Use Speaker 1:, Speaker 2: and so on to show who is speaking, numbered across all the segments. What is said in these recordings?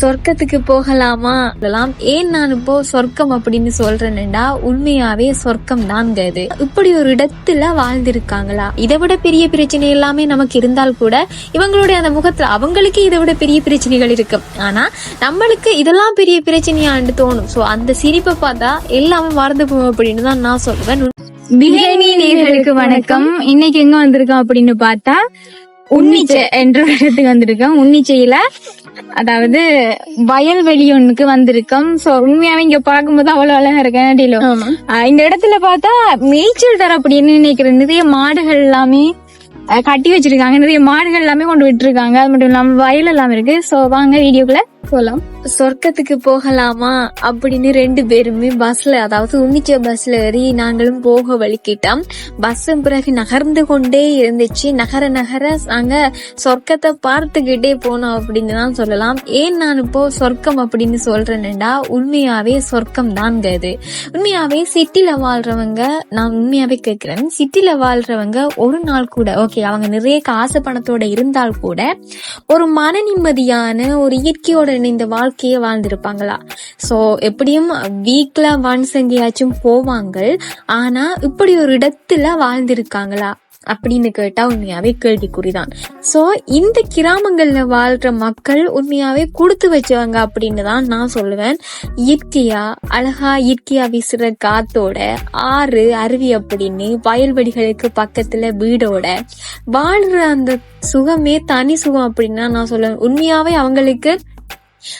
Speaker 1: சொர்க்கத்துக்கு போகலாமா? சொல்லலாம். ஏன் நான் இப்போ சொர்க்கம் அப்படின்னு சொல்றேன்டா உண்மையாவே சொர்க்கம் தான்ங்க இது. இப்படி ஒரு இடத்துல வாழ்ந்திருக்காங்களா? இதை விட பெரிய பிரச்சனை எல்லாமே நமக்கு இருந்தால் கூட இவங்களுடைய அந்த முகத்துல அவங்களுக்கு இதை விட பெரிய பிரச்சனைகள் இருக்கும் ஆனா நம்மளுக்கு இதெல்லாம் பெரிய பிரச்சனையான்னு தோணும். சோ அந்த சிரிப்பை பார்த்தா எல்லாமே மறந்து போகும் அப்படின்னு தான் நான் சொல்லுவேன்
Speaker 2: பிரியாணி வணக்கம். இன்னைக்கு எங்க வந்திருக்கோம் அப்படின்னு பார்த்தா உன்னிச்சை என்ற ஒரு இடத்துக்கு வந்திருக்கோம். உன்னிச்சையில அதாவது வயல்வெளி ஒண்ணுக்கு வந்திருக்கோம். சோ உண்மையாவே இங்க பார்க்கும்போது அவ்வளவு அழகா இருக்கேன் டீலோ? இந்த இடத்துல பார்த்தா மேய்ச்சல் தர அப்படின்னு நினைக்கிறேன். நிறைய மாடுகள் எல்லாமே கட்டி வச்சிருக்காங்க. நிறைய மாடுகள் எல்லாமே கொண்டு விட்டுருக்காங்க. அது மட்டும் இல்லாம வயல் எல்லாமே இருக்கு. சோ வாங்க வீடியோக்குள்ள போலாம்.
Speaker 1: சொர்க்கத்துக்கு போகலாமா? அப்படின்னு ரெண்டு பேருமே பஸ்ல அதாவது உன்னிச்ச பஸ்ல ஏறி நாங்களும் போக வலிக்கிட்டோம் பஸ் பிறகு நகர்ந்து கொண்டே இருந்துச்சு. நகர நகர நாங்க சொர்க்கத்தை பார்த்துக்கிட்டே போனோம் அப்படின்னு தான் சொல்லலாம். ஏன் நான் இப்போ சொர்க்கம் அப்படின்னு சொல்றேன்டா உண்மையாவே சொர்க்கம் தான்ங்க இது உண்மையாவே சிட்டில வாழ்றவங்க நான் உண்மையாவே கேட்கிறேன் சிட்டில வாழ்றவங்க ஒரு நாள் கூட ஓகே அவங்க நிறைய காசு பணத்தோட இருந்தால் கூட ஒரு மன நிம்மதியான ஒரு இயற்கையோட இணைந்த வாழ்க்கையை வாழ்ந்திருப்பாங்களா? சோ எப்படியும் வீக்ல ஒன்ஸ் எங்கேயாச்சும் போவாங்க ஆனா இப்படி ஒரு இடத்துல வாழ்ந்திருக்காங்களா? அப்படின்னு கேட்டா உண்மையாவே கேள்விக்குறிதான். சோ இந்த கிராமங்கள்ல வாழ்ற மக்கள் உண்மையாவே கொடுத்து வச்சவங்க அப்படின்னு தான் நான் சொல்லுவேன். இயற்கையா அழகா இயற்கையா வீசுற காத்தோட ஆறு அருவி அப்படின்னு வயல்வெளிகளுக்கு பக்கத்துல வீடோட வாழ்ற அந்த சுகமே தனி சுகம் அப்படின்னா நான் சொல்லுவேன். உண்மையாவே அவங்களுக்கு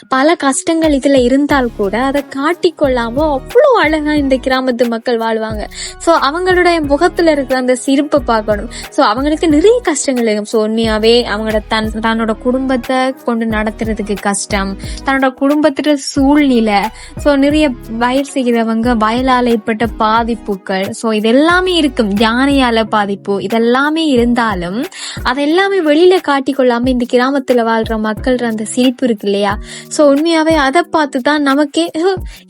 Speaker 1: பல கஷ்டங்கள் இதுல இருந்தால் கூட அதை காட்டிக்கொள்ளாம அவ்வளவு அழகா இந்த கிராமத்து மக்கள் வாழ்வாங்க. சோ அவங்களுடைய முகத்துல இருக்கிற அந்த சிரிப்பை பார்க்கணும். சோ அவங்களுக்கு நிறைய கஷ்டங்கள் இருக்கும். சோ உண்மையாவே அவங்களோட தன் தன்னோட குடும்பத்தை கொண்டு நடத்துறதுக்கு கஷ்டம். தன்னோட குடும்பத்துல சூழ்நிலை. சோ நிறைய வயல் செய்கிறவங்க வயலால ஏற்பட்ட பாதிப்புகள். சோ இதெல்லாமே இருக்கும். யானையால பாதிப்பு. இதெல்லாமே இருந்தாலும் அதெல்லாமே வெளியில காட்டிக்கொள்ளாம இந்த கிராமத்துல வாழ்ற மக்கள் அந்த சிரிப்பு இருக்கு இல்லையா? ஸோ உண்மையாவே அதை பார்த்து தான் நமக்கே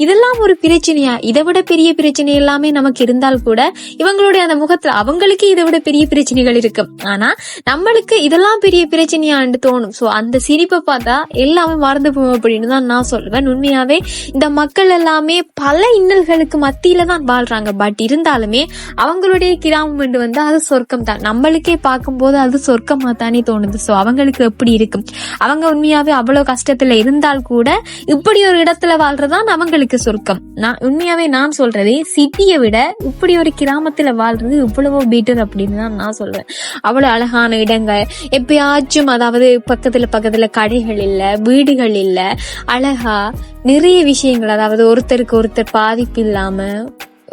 Speaker 1: இதெல்லாம் ஒரு பிரச்சனையா? இதை விட பெரிய பிரச்சனை எல்லாமே நமக்கு இருந்தால் கூட இவங்களுடைய அந்த முகத்துல அவங்களுக்கு இதை விட பெரிய பிரச்சனைகள் இருக்கும் ஆனா நம்மளுக்கு இதெல்லாம் பெரிய பிரச்சனையான்னு தோணும். சோ அந்த சிரிப்பை பார்த்தா எல்லாமே மறந்து போகும் அப்படின்னு தான் நான் சொல்லுவேன் உண்மையாவே இந்த மக்கள் எல்லாமே பல இன்னல்களுக்கு மத்தியில தான் வாழ்றாங்க. பட் இருந்தாலுமே அவங்களுடைய கிராமம் என்று வந்து அது சொர்க்கம் தான் நம்மளுக்கே பார்க்கும்போது அது சொர்க்கமா தானே தோணுது. சோ அவங்களுக்கு எப்படி இருக்கும் அவங்க உண்மையாவே அவ்வளவு கஷ்டத்துல இருந்தால் கூட இப்படி ஒரு இடத்துல வாழ்றதுதான் அவங்களுக்கு சொர்க்கம். நான் உண்மையாவே நான் சொல்றது சிட்டியை விட இப்படி ஒரு கிராமத்துல வாழ்றது இவ்வளவோ பீட்டர் அப்படின்னு தான் நான் சொல்றேன் அவ்வளவு அழகான இடங்கள். எப்பயாச்சும் அதாவது பக்கத்துல பக்கத்துல கடைகள் இல்ல வீடுகள் இல்ல அழகா நிறைய விஷயங்கள். அதாவது ஒருத்தருக்கு ஒருத்தர் பாதிப்பு இல்லாம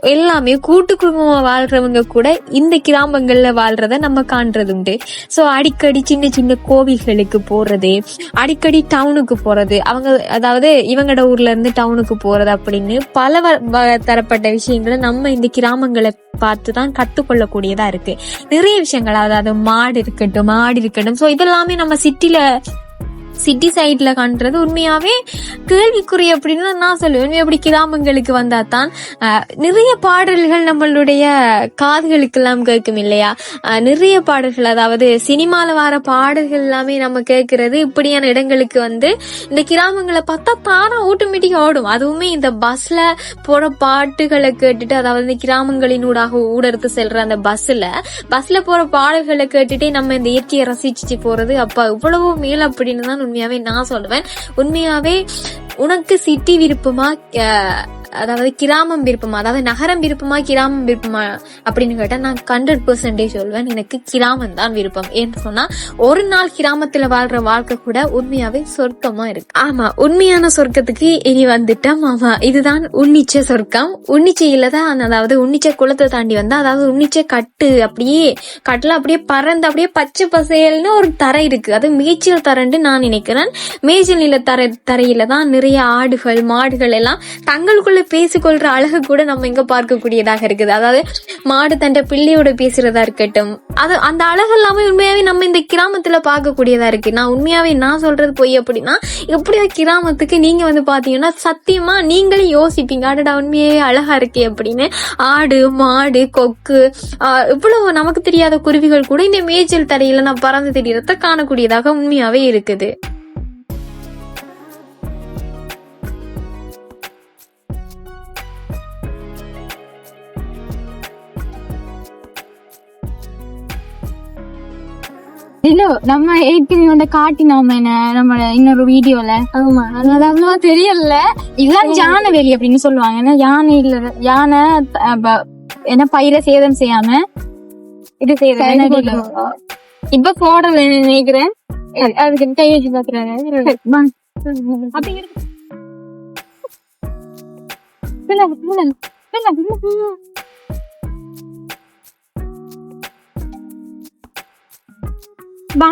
Speaker 1: எல்லாமே கூட்டு குடும்பமா வாழ்றவங்க கூட இந்த கிராமங்கள்ல வாழ்றத நம்ம காண்றது உண்டு சோ அடிக்கடி சின்ன சின்ன கோவில்களுக்கு போறது அடிக்கடி டவுனுக்கு போறது. அவங்க அதாவது இவங்கட ஊர்ல இருந்து டவுனுக்கு போறது அப்படின்னு பல வ- வ- தரப்பட்ட விஷயங்களை நம்ம இந்த கிராமங்களை பார்த்து தான் கத்துக்கொள்ளக்கூடியதா இருக்கு. நிறைய விஷயங்கள் அதாவது மாடு இருக்கட்டும் மாடு இருக்கட்டும். சோ இதெல்லாமே நம்ம சிட்டில சிட்டி சைடில் காண்றது உண்மையாகவே கேள்விக்குறி அப்படின்னு நான் சொல்லுவேன். எப்படி கிராமங்களுக்கு வந்தால் தான் நிறைய பாடல்கள் நம்மளுடைய காதுகளுக்கெல்லாம் கேட்கும் இல்லையா? நிறைய பாடல்கள் அதாவது சினிமாவில் வர பாடல்கள் எல்லாமே நம்ம கேட்கறது இப்படியான இடங்களுக்கு வந்து இந்த கிராமங்களை பார்த்தா தானா ஆட்டோமேட்டிக்காக ஓடும். அதுவுமே இந்த பஸ்ல போற பாட்டுகளை கேட்டுட்டு அதாவது இந்த கிராமங்களின் ஊடாக ஊடறுத்து செல்ற அந்த பஸ்ல பஸ்ல போற பாடல்களை கேட்டுட்டே நம்ம இந்த இயற்கையை ரசிச்சு போறது அப்போ இவ்வளவு மேல் அப்படின்னு தான் உண்மையாவே நான் சொல்லுவேன். உண்மையாவே உனக்கு சிட்டி விருப்பமா அதாவது கிராமம் விருப்பமா அதாவது நகரம் விருப்பமா கிராமம் விருப்பமா அப்படின்னு கேட்டா நான் ஹண்ட்ரட் பெர்சன்டேஜ் சொல்வேன். எனக்கு கிராமம் தான் விருப்பம். ஏன்னு சொன்னா ஒரு நாள் கிராமத்துல வாழ்ற வாழ்க்கை கூட உண்மையாவே சொர்க்கமா இருக்கு. ஆமா உண்மையான சொர்க்கத்துக்கு இனி வந்துட்டோம் ஆமா இதுதான் உன்னிச்ச சொர்க்கம். உன்னிச்சையில தான் அதாவது உன்னிச்ச குளத்தை தாண்டி வந்தா அதாவது உன்னிச்ச கட்டு அப்படியே கட்டுல அப்படியே பறந்து அப்படியே பச்சை பசையல்னு ஒரு தரை இருக்கு. அது மேய்ச்சல் தரன்னு நான் நினைக்கிறேன். மேய்ச்சல் நில தரை தரையில தான் நிறைய ஆடுகள் மாடுகள் எல்லாம் தங்களுக்குள்ள பேசிக்கொள்ற அழகு கூட நம்ம இங்க பார்க்கக்கூடியதாக இருக்குது. அதாவது மாடு தண்ட பிள்ளையோட பேசுறதா இருக்கட்டும் அது அந்த அழகு எல்லாமே உண்மையாவே நம்ம இந்த கிராமத்துல பார்க்கக்கூடியதா இருக்கு. நான் உண்மையாவே நான் சொல்றது பொய் அப்படின்னா எப்படி கிராமத்துக்கு நீங்க வந்து பாத்தீங்கன்னா சத்தியமா நீங்களே யோசிப்பீங்க. அடடா உண்மையாவே அழகா இருக்கே அப்படின்னு. ஆடு மாடு கொக்கு ஆஹ் இவ்வளவு நமக்கு தெரியாத குருவிகள் கூட இந்த மேய்ச்சல் தரையில நான் பறந்து தெரியறத காணக்கூடியதாக உண்மையாவே இருக்குது.
Speaker 2: இல்ல நம்ம ஏற்கனவே வந்து காட்டினோம் என்ன நம்ம இன்னொரு வீடியோல
Speaker 1: ஆமா.
Speaker 2: அது அவ்வளவா தெரியல. இதுதான் யானை வேலி அப்படின்னு சொல்லுவாங்க. ஏன்னா யானை இல்ல யானை என்ன பயிரை சேதம் செய்யாம இது செய்யறது இப்ப போடல நினைக்கிறேன். அது- அதுக்கு கை வச்சு பாக்குறாங்க அப்படி இருக்கு. இல்ல,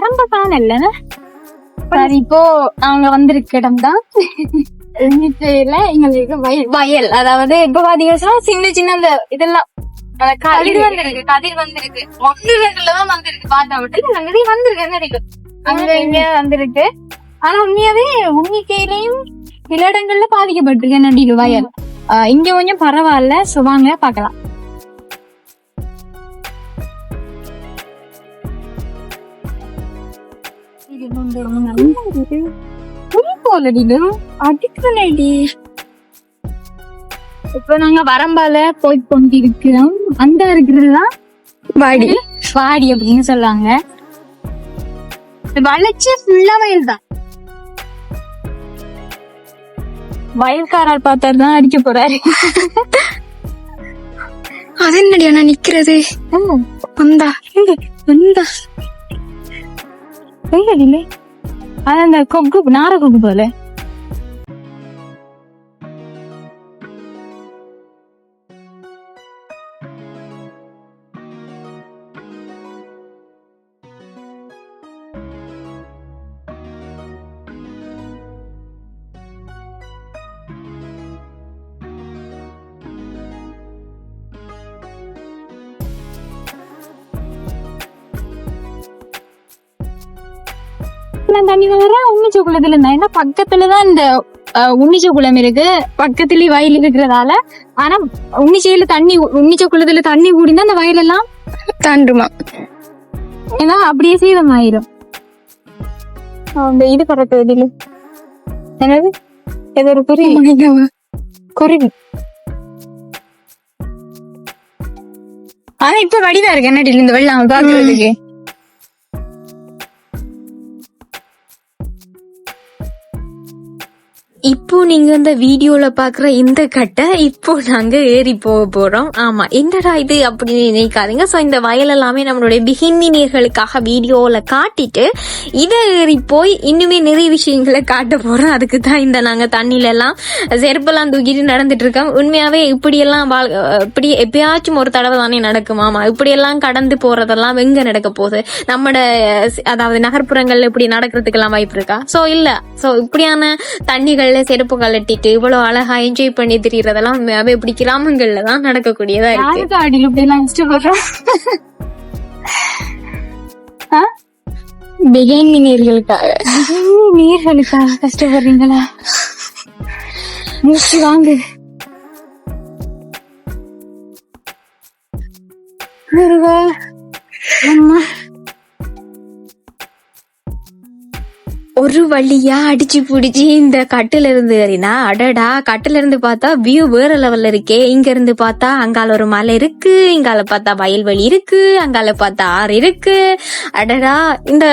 Speaker 2: இல்ல, இல்ல. வரம்ப சரி இப்போ நாங்க வந்திருக்க இடம் தான் எங்களுக்கு வயல் அதாவது இப்ப பாத்தீங்கன்னா சின்ன சின்ன அந்த இதெல்லாம் கதிர் வந்திருக்கு கதிர் வந்திருக்கு. ஒன்று ரெண்டுல தான் வந்திருக்கு பார்த்தா விட்டு நிறைய வந்திருக்கு நிறைய அங்க இங்க வந்திருக்கு. ஆனா உண்மையாவே உண்ணிக்கையிலையும் சில இடங்கள்ல பாதிக்கப்பட்டிருக்கு நடிகை வயல். இங்க கொஞ்சம் பரவாயில்ல. சோ வாங்க பாக்கலாம் அடிக்கலடி இப்ப நாங்க வரம்பால போய் கொண்டிருக்கிறோம். அந்த இருக்கிறதுதான் வாடி. வாடி அப்படின்னு ஃபுல்லா வயல் தான் வயல்காரர் பார்த்தாரு தான் அடிக்க போறாரு.
Speaker 1: அது என்னடி அண்ணா நிக்கிறது? வந்தா. வந்தா.
Speaker 2: எங்க அது அந்த கொக்கு நார கொக்கு போல. நான் தண்ணி வர உண்ணிச்ச குளத்துல இருந்தா. ஏன்னா பக்கத்துலதான் இந்த உன்னிச்ச குளம் இருக்கு. பக்கத்துலயே வயல் இருக்கிறதால. ஆனா உன்னிச்சையில தண்ணி உன்னிச்ச குளத்துல தண்ணி கூடினா அந்த வயலெல்லாம்
Speaker 1: தாண்டுமா?
Speaker 2: ஏன்னா அப்படியே சேதம் ஆயிரும். அந்த இது பறக்க வெளியில என்னது? ஏதோ ஒரு குருவி. குருவி. ஆனா இப்ப வடிவா இருக்கு. என்னடி இந்த வெள்ளம் பாக்குறதுக்கு?
Speaker 1: இப்போ நீங்க இந்த வீடியோல பாக்குற இந்த கட்டை இப்போ நாங்க ஏறி போக போறோம். ஆமா என்னடா இது அப்படின்னு நினைக்காதீங்க. சோ இந்த வயல் எல்லாமே நம்மளுடைய பிகினியர்களுக்காக வீடியோல காட்டிட்டு இதை ஏறி போய் இன்னுமே நிறைய விஷயங்களை காட்ட போறோம். அதுக்கு தான் இந்த நாங்க தண்ணில எல்லாம் செருப்பெல்லாம் தூக்கிட்டு நடந்துட்டு இருக்கோம் உண்மையாவே இப்படி எல்லாம் வாழ்- இப்படி எப்பயாச்சும் ஒரு தடவை தானே நடக்கும். ஆமா இப்படி எல்லாம் கடந்து போறதெல்லாம் எங்க நடக்க போகுது? நம்மட அதாவது நகர்ப்புறங்கள்ல இப்படி நடக்கிறதுக்கெல்லாம் வாய்ப்பு இருக்கா? சோ இல்ல. சோ இப்படியான தண்ணிகள் தண்ணிகள்ல செருப்பு கலட்டிட்டு இவ்வளவு அழகா என்ஜாய் பண்ணி திரியறதெல்லாம் உண்மையாவே இப்படி கிராமங்கள்ல தான் நடக்கக்கூடியதா இருக்கு.
Speaker 2: அடியில் இப்படி எல்லாம் இஷ்டப்படுறோம்
Speaker 1: பிகினியர்களுக்காக
Speaker 2: நீர்களுக்காக கஷ்டப்படுறீங்களா? மூச்சு வாங்கு. முருகா அம்மா.
Speaker 1: ஒரு வழியா அடிச்சு புடிச்சு இந்த கட்டுல இருந்து ஏறினா அடடா கட்டுல இருந்து பார்த்தா வியூ வேற லெவல்ல இருக்கே. இங்க இருந்து பார்த்தா அங்கால ஒரு மலை இருக்கு இங்கால பார்த்தா வயல்வெளி இருக்கு அங்கால பார்த்தா ஆறு இருக்கு. அடடா இந்த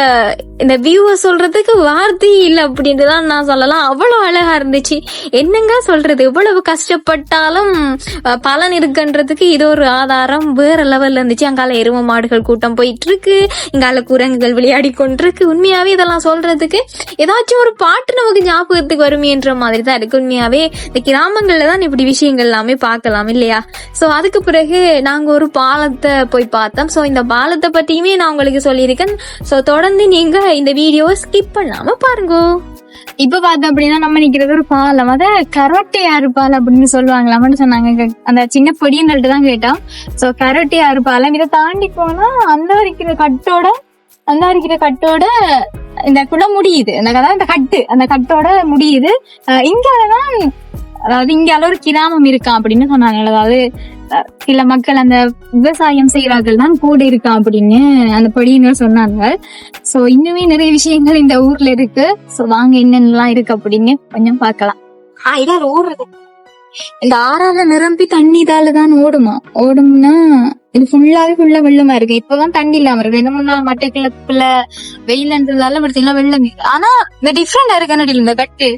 Speaker 1: இந்த வியூவை சொல்றதுக்கு வார்த்தை இல்லை அப்படின்ட்டு தான் நான் சொல்லலாம். அவ்வளவு அழகா இருந்துச்சு. என்னங்க சொல்றது? எவ்வளவு கஷ்டப்பட்டாலும் பலன் இருக்குன்றதுக்கு இது ஒரு ஆதாரம். வேற லெவல்ல இருந்துச்சு. அங்கால எரும மாடுகள் கூட்டம் போயிட்டு இருக்கு. இங்கால குரங்குகள் விளையாடி கொண்டிருக்கு. உண்மையாவே இதெல்லாம் சொல்றதுக்கு ஏதாச்சும் ஒரு பாட்டு நமக்கு ஞாபகத்துக்கு வருமேன்ற மாதிரி தான் இருக்கு. உண்மையாவே இந்த கிராமங்கள்ல தான் இப்படி விஷயங்கள் எல்லாமே பார்க்கலாம் இல்லையா? சோ அதுக்கு பிறகு நாங்க ஒரு பாலத்தை போய் பார்த்தோம். சோ இந்த பாலத்தை பத்தியுமே நான் உங்களுக்கு சொல்லியிருக்கேன். சோ தொடர்ந்து நீங்க இந்த வீடியோவை ஸ்கிப் பண்ணாம பாருங்க.
Speaker 2: இப்ப பார்த்தோம் அப்படின்னா நம்ம நிக்கிறது ஒரு பாலம். அத கரோட்டை ஆறு பாலம் அப்படின்னு சொல்லுவாங்களாமன்னு சொன்னாங்க. அந்த சின்ன பொடியங்கள்ட்ட தான் கேட்டோம். சோ கரோட்டை ஆறு பாலம். இதை தாண்டி போனா அந்த வரைக்கிற கட்டோட அந்த இருக்கிற கட்டோட இந்த குளம் முடியுது. அந்த கதை இந்த கட்டு. அந்த கட்டோட முடியுது. அஹ் இங்கதான் அதாவது இங்கால ஒரு கிராமம் இருக்கான் அப்படின்னு சொன்னாங்க அதாவது சில மக்கள் அந்த விவசாயம் செய்யறார்கள் தான் கூட இருக்கான் அப்படின்னு அந்த பொடியினர் சொன்னாங்க. சோ இன்னுமே நிறைய விஷயங்கள் இந்த ஊர்ல இருக்கு. சோ வாங்க என்னென்னலாம் இருக்கு அப்படின்னு கொஞ்சம் பார்க்கலாம்.
Speaker 1: ஆ இதான் ஊர்
Speaker 2: இந்த ஆறால நிரம்பி தண்ணி இதால தான் ஓடுமா? ஓடும்னா இது ஃபுல்லாவே ஃபுல்லா வெள்ளமா இருக்கு. இப்பதான் தண்ணி இல்லாம இருக்கு. ரெண்டு மூணு நாள் மட்டை கிளப்புல வெயில்ன்றதால பார்த்தீங்கன்னா வெள்ளம். ஆனா இந்த டிஃப்ரெண்டா இருக்கு. இந்த கட்டு?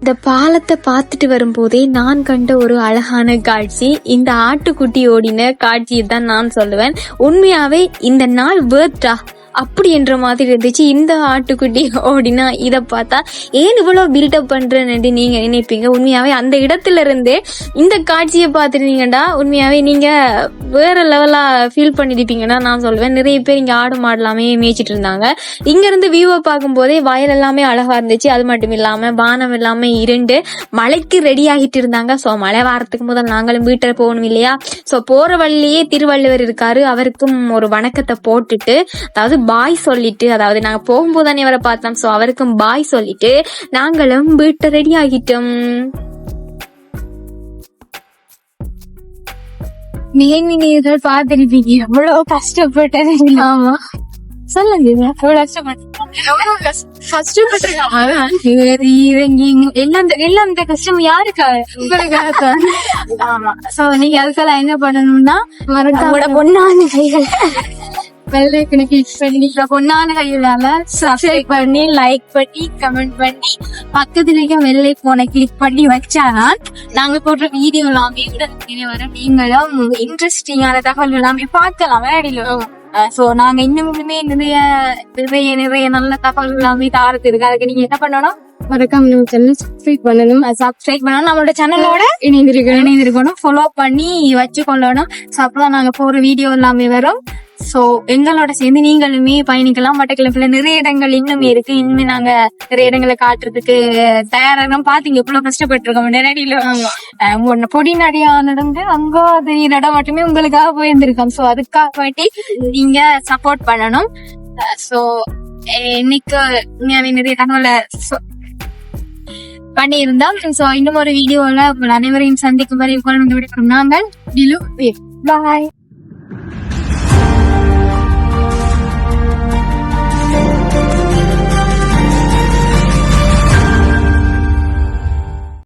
Speaker 1: இந்த பாலத்தை பார்த்துட்டு வரும்போதே நான் கண்ட ஒரு அழகான காட்சி. இந்த ஆட்டுக்குட்டி ஓடின காட்சியை தான் நான் சொல்லுவேன். உண்மையாவே இந்த நாள் வேர்ட்டா அப்படி என்ற மாதிரி இருந்துச்சு. இந்த ஆட்டுக்குட்டி ஓடினா இதை பார்த்தா ஏன் இவ்வளோ பில்டப் பண்ணுறேன்னு நீங்க நினைப்பீங்க. உண்மையாவே அந்த இடத்துல இருந்தே இந்த காட்சியை பார்த்துருந்தீங்கடா உண்மையாவே நீங்க வேற லெவலா ஃபீல் பண்ணிருப்பீங்கன்னா நான் சொல்லுவேன் நிறைய பேர் இங்க ஆடு மாடலாமே மேய்ச்சிட்டு இருந்தாங்க. இங்க இருந்து வியூவை பார்க்கும் போதே வயல் எல்லாமே அழகா இருந்துச்சு. அது மட்டும் இல்லாம வானம் எல்லாமே இருண்டு மழைக்கு ரெடி ஆகிட்டு இருந்தாங்க. ஸோ மழை வாரத்துக்கு முதல் நாங்களும் வீட்டில் போகணும் இல்லையா? ஸோ போற வழியே திருவள்ளுவர் இருக்காரு. அவருக்கும் ஒரு வணக்கத்தை போட்டுட்டு அதாவது பாய் சொல்லிட்டு அதாவது நாங்க போகும்போது தானே அவரை பார்த்தோம். சோ அவருக்கும் பாய் சொல்லிட்டு நாங்களும் வீட்டை ரெடி ஆகிட்டோம்.
Speaker 2: நீர்கள் பார்த்திருப்பீங்க. எவ்வளவு கஷ்டப்பட்டது ஆமா. சொல்லுங்க. எவ்வளவு கஷ்டப்பட்டு கஷ்டப்பட்டு ஏறி இறங்கி எல்லாம் இந்த- எல்லாம் இந்த கஷ்டம் யாருக்காக உங்களுக்காக ஆமா. சோ நீங்க அதுக்கெல்லாம் என்ன பண்ணணும்னா மறக்காம பொண்ணான கைகள். வெள்ளை கிளிக் பண்ணி பொண்ணான கையிலால சப்ஸ்கிரைப் பண்ணி லைக் பண்ணி கமெண்ட் பண்ணி பக்கத்துலயும் வெள்ளை போனை கிளிக் பண்ணி வச்சாதான் நாங்க போடுற வீடியோ எல்லாமே உடனே வரும். நீங்களும் இன்ட்ரெஸ்டிங்கான தகவல் எல்லாமே பார்க்கலாம். வேடிலும் சோ நாங்க இன்னுமே நிறைய நிறைய நிறைய நல்ல தகவல் எல்லாமே தாரத்து இருக்கு. அதுக்கு நீங்க என்ன பண்ணணும்? மறக்காம நம்ம சேனல் சப்ஸ்கிரைப் பண்ணணும். சப்ஸ்கிரைப் பண்ணணும். நம்மளோட சேனலோட இணைந்திருக்கணும். இணைந்திருக்கணும். ஃபாலோ பண்ணி வச்சு கொள்ளணும் ஸோ அப்பதான் நாங்க போற வீடியோ எல்லாமே வரும். சோ எங்களோட சேர்ந்து நீங்களுமே பயணிக்கலாம். மட்டக்கிழப்புல நிறைய இடங்கள் இன்னுமே இருக்கு. இன்னுமே நாங்க நிறைய இடங்களை காட்டுறதுக்கு தயாராக பாத்தீங்க எவ்வளவு கஷ்டப்பட்டு இருக்கோம் நேரடியில பொடி நடையா நடந்து அங்க அது இடம் மட்டுமே உங்களுக்காக போயிருந்திருக்கோம். சோ அதுக்காக வேண்டி நீங்க சப்போர்ட் பண்ணணும். சோ இன்னைக்கு நிறைய தகவலை பண்ணியிருந்தோம். சோ இன்னும் ஒரு வீடியோல உங்கள் அனைவரையும் சந்திக்கும் வரை உங்கள் வந்து நாங்கள். பாய்